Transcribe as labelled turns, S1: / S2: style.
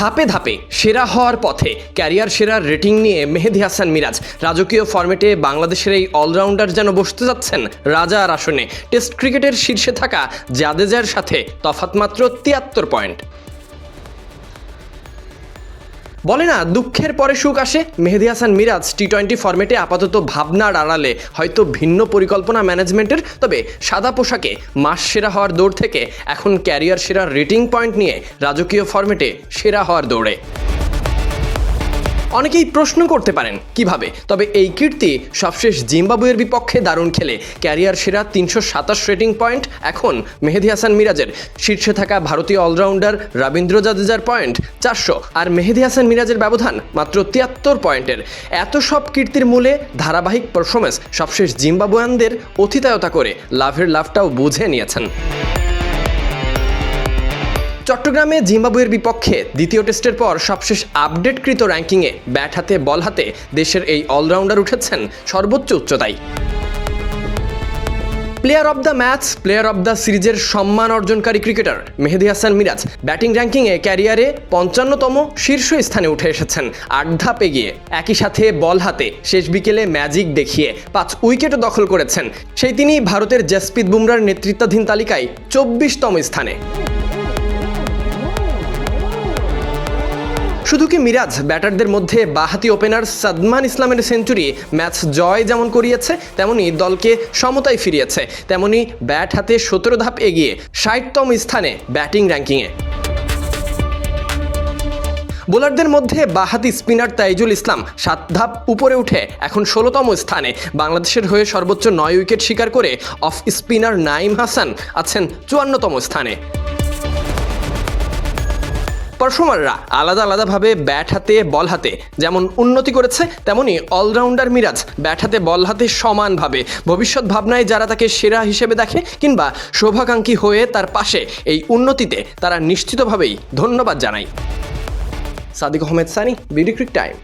S1: ধাপে ধাপে সেরা হওয়ার পথে ক্যারিয়ার সেরার রেটিং নিয়ে মেহেদি হাসান মিরাজ। রাজকীয় ফর্মেটে বাংলাদেশের এই অলরাউন্ডার যেন বসতে যাচ্ছেন রাজা আর আসনে। টেস্ট ক্রিকেটের শীর্ষে থাকা জাদেজার সাথে তফাৎ মাত্র তিয়াত্তর পয়েন্ট। বলে না, দুঃখের পরে সুখ আসে। মেহেদি হাসান মিরাজ টি টোয়েন্টি ফর্মেটে আপাতত ভাবনার আড়ালে, হয়তো ভিন্ন পরিকল্পনা ম্যানেজমেন্টের তবে সাদা পোশাকে মাস সেরা হওয়ার দৌড় থেকে এখন ক্যারিয়ার সেরা রেটিং পয়েন্ট নিয়ে রাজকীয় ফর্মেটে সেরা হওয়ার দৌড়ে। অনেকেই প্রশ্ন করতে পারেন, কীভাবে? তবে এই কীর্তি সবশেষ জিম্বাবুয়ের বিপক্ষে দারুণ খেলে। ক্যারিয়ার সেরা তিনশো সাতাশ রেটিং পয়েন্ট এখন মেহেদি হাসান মিরাজের। শীর্ষে থাকা ভারতীয় অলরাউন্ডার রবীন্দ্র জাদেজার পয়েন্ট চারশো আর মেহেদি হাসান মিরাজের ব্যবধান মাত্র তিয়াত্তর পয়েন্টের। এত সব কীর্তির মূলে ধারাবাহিক পারফরমেন্স সবশেষ জিম্বাবুয়ানদের অতিতায়তা করে লাভের লাভটাও বুঝে নিয়েছেন। চট্টগ্রামে জিম্বাবুয়ের বিপক্ষে দ্বিতীয় টেস্টের পর সবশেষ আপডেটকৃত র্যাঙ্কিংয়ে ব্যাট হাতে, বল হাতে দেশের এই অলরাউন্ডার উঠেছেন সর্বোচ্চ উচ্চতায়। Player of the match player of the সিরিজের সম্মান অর্জনকারী ক্রিকেটার মেহেদি হাসান মিরাজ ব্যাটিং র্যাঙ্কিংয়ে ক্যারিয়ারে পঞ্চান্নতম শীর্ষ স্থানে উঠে এসেছেন। আট ধাপ এগিয়ে, একই সাথে বল হাতে শেষ বিকেলে ম্যাজিক দেখিয়ে পাঁচ উইকেটও দখল করেছেন। সেই তিনি ভারতের জসপ্রীত বুমরার নেতৃত্বাধীন তালিকায় চব্বিশতম স্থানে। শুধু কি মিরাজ, ব্যাটারদের মধ্যে বাহাতি ওপেনার সাদমান ইসলামের সেঞ্চুরি ম্যাচ জয় যেমন করিয়েছে, তেমনি দলকে সমতায় ফিরিয়েছে, তেমনি ব্যাট হাতে সতেরো ধাপ এগিয়ে ষাটতম স্থানে ব্যাটিং র্যাঙ্কিংয়ে বোলারদের মধ্যে বাহাতি স্পিনার তাইজুল ইসলাম সাত ধাপ উপরে উঠে এখন ষোলোতম স্থানে, বাংলাদেশের হয়ে সর্বোচ্চ নয় উইকেট শিকার করে অফ স্পিনার নাইম হাসান আছেন চুয়ান্নতম স্থানে। পারফর্মাররা আলাদা আলাদাভাবে ব্যাট হাতে বল হাতে, যেমন উন্নতি করেছে তেমনি অলরাউন্ডার মিরাজ ব্যাট হাতে বল হাতে সমানভাবে। ভবিষ্যৎ ভাবনায় যারা তাকে সেরা হিসেবে দেখে কিংবা শোভাকাঙ্ক্ষী হয়ে তার পাশে এই উন্নতিতে তারা নিশ্চিতভাবেই ধন্যবাদ জানায় Sadiq Ahmed Sunny, BD Cric Time.